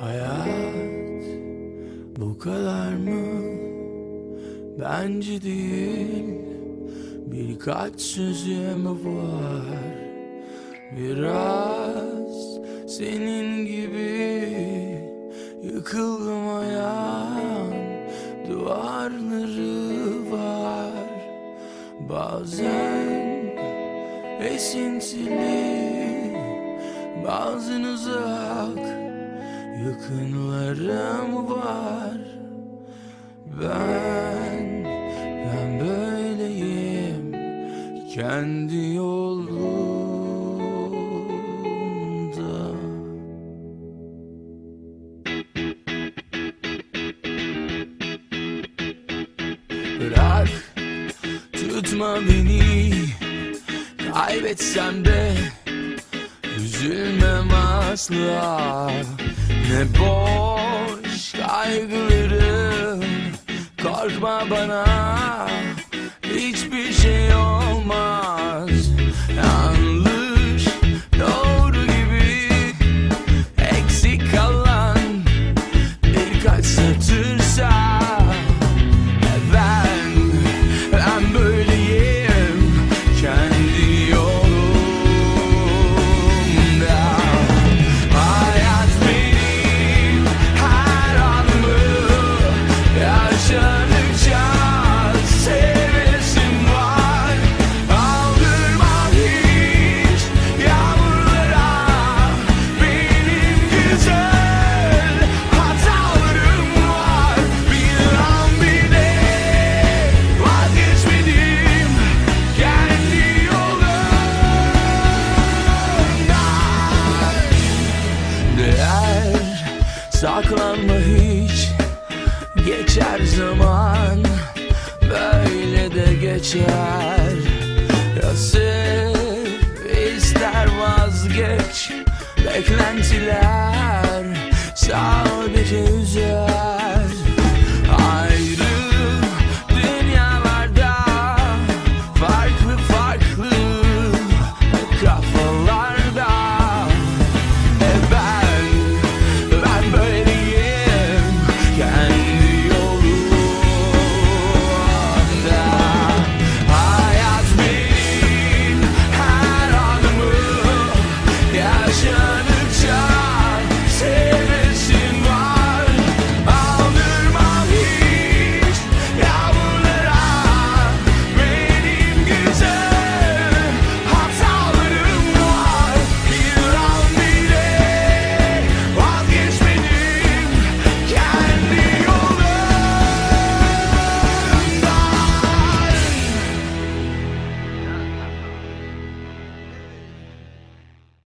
Hayat bu kadar mı? Bence değil. Birkaç sözüm var. Biraz senin gibi Yıkılmayan duvarları var. Bazen esintili Bazen uzak yakınlarım var. Ben, ben böyleyim kendi yolumda. Bırak tutma beni. Kaybetsem de Üzülmem asla Ne boş kaygılarım. Korkma bana Hiçbir şey olmaz saklanma hiç. Geçer zaman. Böyle de geçer. Ya sev ister vazgeç. Beklentiler